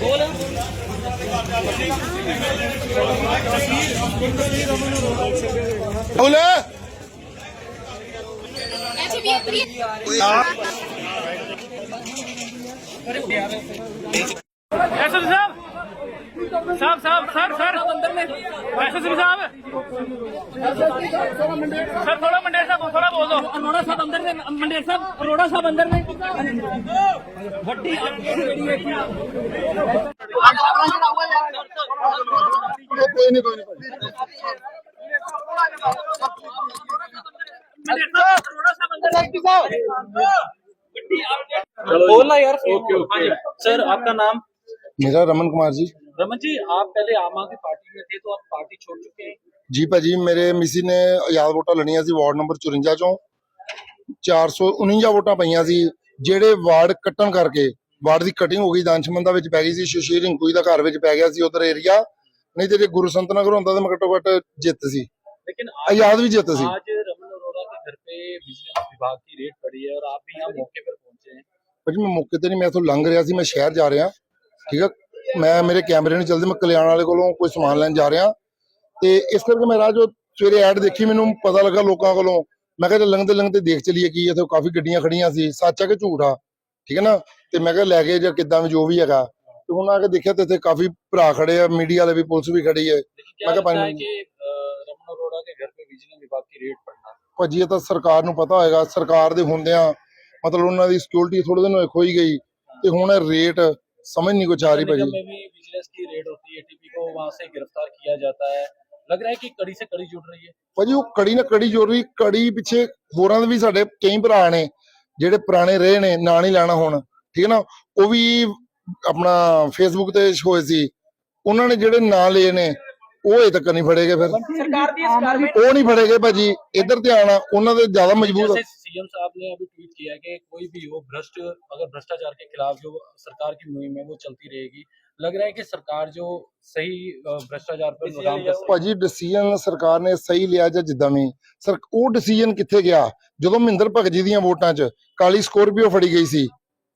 ਗੋਲ ਬੋਲੇ। ਐਸੀ ਵੀ ਪ੍ਰੀ ਆ ਅਰੇ ਪਿਆਰ ਐਸਾ ਸਾਹਿਬ। साहब साहब सर सर। वैसे सिंह साहब। सर थोड़ा मंडेर साहब थोड़ा बोल दो। अरोड़ा साहब अंदर में मंडेर साहब अरोड़ा साहब अंदर में। वड्डी बोलना यार। Okay okay. सर आपका नाम? मेरा रमन कुमार जी। रमन जी आप पहले आम आदमी पार्टी में थे तो आप पार्टी छोड़ चुके हैं ਜੀ ਭਾਜੀ ਮੇਰੇ ਮਿਸੀ ਨੇ ਆਜ਼ਾਦ ਵੋਟਾਂ ਲੜੀਆਂ ਸੀ ਵਾਰਡ ਨੰਬਰ 54 ਚੋਂ 449 ਵੋਟਾਂ ਪਈਆਂ ਸੀ ਜਿਹੜੇ ਵਾਰਡ ਕੱਟਣ ਕਰਕੇ ਵਾਰਡ ਦੀ ਕਟਿੰਗ ਹੋ ਗਈ ਦਾਨਸ਼ਮੰਦਾ ਵਿੱਚ ਪੈ ਗਈ ਸੀ ਸ਼ਸ਼ੀਰ ਰਿੰਕੂਈ ਦਾ ਘਰ ਵਿੱਚ ਪੈ ਗਿਆ ਸੀ ਉਧਰ ਏਰੀਆ ਨਹੀਂ ਤੇ ਜੇ ਗੁਰੂ ਸੰਤ ਨਗਰ ਹੁੰਦਾ ਤਾਂ ਮੈਂ ਘੱਟੋ ਘੱਟ ਜਿੱਤ ਸੀ लेकिन आज ਆਜ਼ਾਦ ਵੀ ਜਿੱਤ ਸੀ आज रमन अरोड़ा के घर पे विजिलेंस विभाग की रेड पड़ी है और आप भी यहाँ मौके पर पहुंचे हैं ਭਾਜੀ ਮੈਂ ਮੌਕੇ ਤੇ ਨਹੀਂ ਮੈਂ ਇੱਥੋਂ ਲੰਘ ਰਿਹਾ ਸੀ ਮੈਂ ਸ਼ਹਿਰ ਜਾ ਰਿਹਾ ਠੀਕ ਆ ਮੈਂ ਮੇਰੇ ਕੈਮਰੇ ਨੇ ਚਲਦੇ ਮੈਂ ਕਲਿਆਣ ਵਾਲੇ ਕੋਲੋਂ ਕੋਈ ਸਮਾਨ ਲੈਣ ਜਾ ਰਿਹਾ। ਤੇ ਇਸ ਕਰਕੇ ਮੈਂ ਰਾਜੋ ਸਵੇਰੇ ਐਡ ਦੇਖੀ ਮੈਨੂੰ ਪਤਾ ਲੱਗਾ ਲੋਕਾਂ ਕੋਲੋਂ। ਮੈਂ ਕਿਹਾ ਲੰਘਦੇ ਲੰਘਦੇ ਦੇਖ ਚਲੀਏ ਕੀ ਇੱਥੇ ਕਾਫੀ ਗੱਡੀਆਂ ਖੜੀਆਂ ਸੀ। ਸੱਚ ਆ ਕਿ ਝੂਠ ਆ? ਠੀਕ ਹੈ ਨਾ? ਤੇ ਮੈਂ ਕਿਹਾ ਲੈ ਕੇ ਜਾਂ ਕਿੱਦਾਂ ਵੀ ਜੋ ਵੀ ਹੈਗਾ। ਤੇ ਹੁਣ ਆ ਕੇ ਦੇਖਿਆ ਤੇ ਇੱਥੇ ਕਾਫੀ ਭਰਾ ਖੜੇ ਆ ਮੀਡੀਆ ਵਾਲੇ ਵੀ ਪੁਲਿਸ ਵੀ ਖੜੀ ਹੈ। ਮੈਂ ਕਿਹਾ ਪੰਜ ਰਮਨ ਅਰੋੜਾ ਤਾਂ ਸਰਕਾਰ ਨੂੰ ਪਤਾ ਹੋਏਗਾ। ਸਰਕਾਰ ਦੇ ਹੁੰਦਿਆਂ ਮਤਲਬ ਉਹਨਾਂ ਦੀ ਸਿਕਿਉਰਿਟੀ ਥੋੜੇ ਦਿਨ ਹੋਏ ਖੋਈ ਗਈ। ਤੇ ਹੁਣ ਰੇਟ ਸਮਝ ਨਹੀਂ ਕੁਛ ਆ ਰਹੀ निगम ਭਾਜੀ में भी विजिलेंस की रेड होती है टीपी को वहां से गिरफ्तार किया जाता है लग रहा है कि कड़ी से कड़ी जुड़ रही है ਭਾਜੀ ਉਹ ਕੜੀ ਨਾ ਕੜੀ ਜੋੜ ਰਹੀ ਕੜੀ ਪਿੱਛੇ ਹੋਰਾਂ ਦੇ ਵੀ ਸਾਡੇ ਕਈ ਭਰਾ ਨੇ ਜਿਹੜੇ ਪੁਰਾਣੇ ਰਹੇ ਨੇ ਨਾਂ ਨਹੀਂ ਲੈਣਾ ਹੁਣ ਠੀਕ ਹੈ ਨਾ ਉਹ ਵੀ ਆਪਣਾ ਫੇਸਬੁੱਕ ਤੇ ਹੋਏ ਸੀ ਉਹਨਾਂ ਨੇ ਜਿਹੜੇ ਨਾਂ ਲਏ ਨੇ ਉਹ ਅਜੇ ਤੱਕ ਨਹੀਂ ਫੜੇ ਗਏ ਫਿਰ सरकार दी सरकार में ਉਹ ਨਹੀਂ ਫੜੇ ਗਏ ਭਾਜੀ ਇੱਧਰ ਧਿਆਨ ਆ ਉਹਨਾਂ ਦੇ ਜ਼ਿਆਦਾ ਮਜ਼ਬੂਤ ਆ। जैसे सीएम साहब ने अभी ट्वीट किया कि कोई भी हो भ्रष्ट अगर भ्रष्टाचार के खिलाफ जो सरकार की मुहिम है वो चलती रहेगी लग रहा है कि सरकार जो सही अ, भ्रष्टाचार पर लगाम कस रही ਭਾਜੀ ਡਿਸੀਜਨ ਸਰਕਾਰ ਨੇ ਸਹੀ ਲਿਆ ਜਾਂ ਜਿੱਦਾਂ ਵੀ ਸਰ ਉਹ ਡਿਸੀਜਨ ਕਿੱਥੇ ਗਿਆ ਜਦੋਂ ਮਹਿੰਦਰ ਭਗਤ ਜੀ ਦੀਆਂ ਵੋਟਾਂ 'ਚ ਕਾਲੀ ਸਕੋਰਪੀਓ ਫੜੀ ਗਈ ਸੀ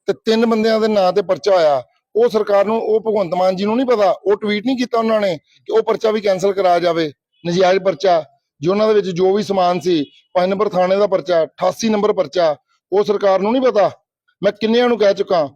ਤੇ ਤਿੰਨ ਬੰਦਿਆਂ ਦੇ ਨਾਂ ਤੇ ਪਰਚਾ ਹੋਇਆ ਉਹ ਸਰਕਾਰ ਨੂੰ ਉਹ ਭਗਵੰਤ ਮਾਨ ਜੀ ਨੂੰ ਨਹੀਂ ਪਤਾ ਉਹ ਟਵੀਟ ਨਹੀਂ ਕੀਤਾ ਉਹਨਾਂ ਨੇ ਕਿ ਉਹ ਪਰਚਾ ਵੀ ਕੈਨਸਲ ਕਰਾਇਆ ਜਾਵੇ ਨਜਾਇਜ਼ ਪਰਚਾ ਜੋ ਉਹਨਾਂ ਦੇ ਵਿੱਚ ਜੋ ਵੀ ਸਮਾਨ ਸੀ 5 ਨੰਬਰ ਥਾਣੇ ਦਾ ਪਰਚਾ 88 ਨੰਬਰ ਪਰਚਾ ਉਹ ਸਰਕਾਰ ਨੂੰ ਨਹੀਂ ਪਤਾ ਮੈਂ ਕਿੰਨਿਆਂ ਨੂੰ ਕਹਿ ਚੁੱਕਾ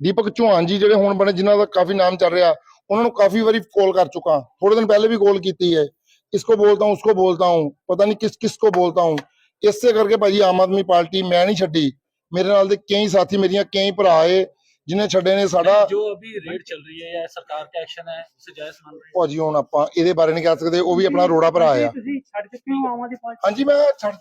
ਦੀਪਕ ਚੌਹਾਨ ਜੀ ਜਿਹੜੇ ਹੁਣ ਬਣੇ ਜਿਨ੍ਹਾਂ ਦਾ ਕਾਫੀ ਨਾਮ ਚੱਲ ਰਿਹਾ ਉਹਨਾਂ ਨੂੰ ਕਾਫੀ ਵਾਰੀ ਕਾਲ ਕਰ ਚੁੱਕਾ ਥੋੜੇ ਦਿਨ ਪਹਿਲੇ भी कॉल की है इसको बोलता हूँ उसको बोलता हूँ पता नहीं किस किस को बोलता हूँ ਇਸੇ ਕਰਕੇ ਭਾਜੀ ਆਮ ਆਦਮੀ ਪਾਰਟੀ ਮੈਂ ਨਹੀਂ ਛੱਡੀ ਮੇਰੇ ਨਾਲ ਦੇ ਕਈ ਸਾਥੀ ਮੇਰੀਆਂ ਕਈ ਭਰਾ ਏ ਜਿਨੇ ਛੱਡੇ ਨੇ ਸਾਡਾ जो अभी रेड चल रही है या सरकार का एक्शन है उसे जायज मान रहे हैं ਭਾਜੀ ਹੁਣ ਆਪਾਂ ਇਹਦੇ ਬਾਰੇ ਨਹੀਂ ਕਹਿ ਸਕਦੇ ਉਹ ਵੀ ਆਪਣਾ ਰੋੜਾ ਭਰਾ ਆ ਤੁਸੀਂ ਛੱਡ ਚੁੱਕੇ ਹੋ ਆਮ ਆਦਮੀ ਪਾਰਟੀ ਹਾਂਜੀ ਮੈਂ ਛੱਡ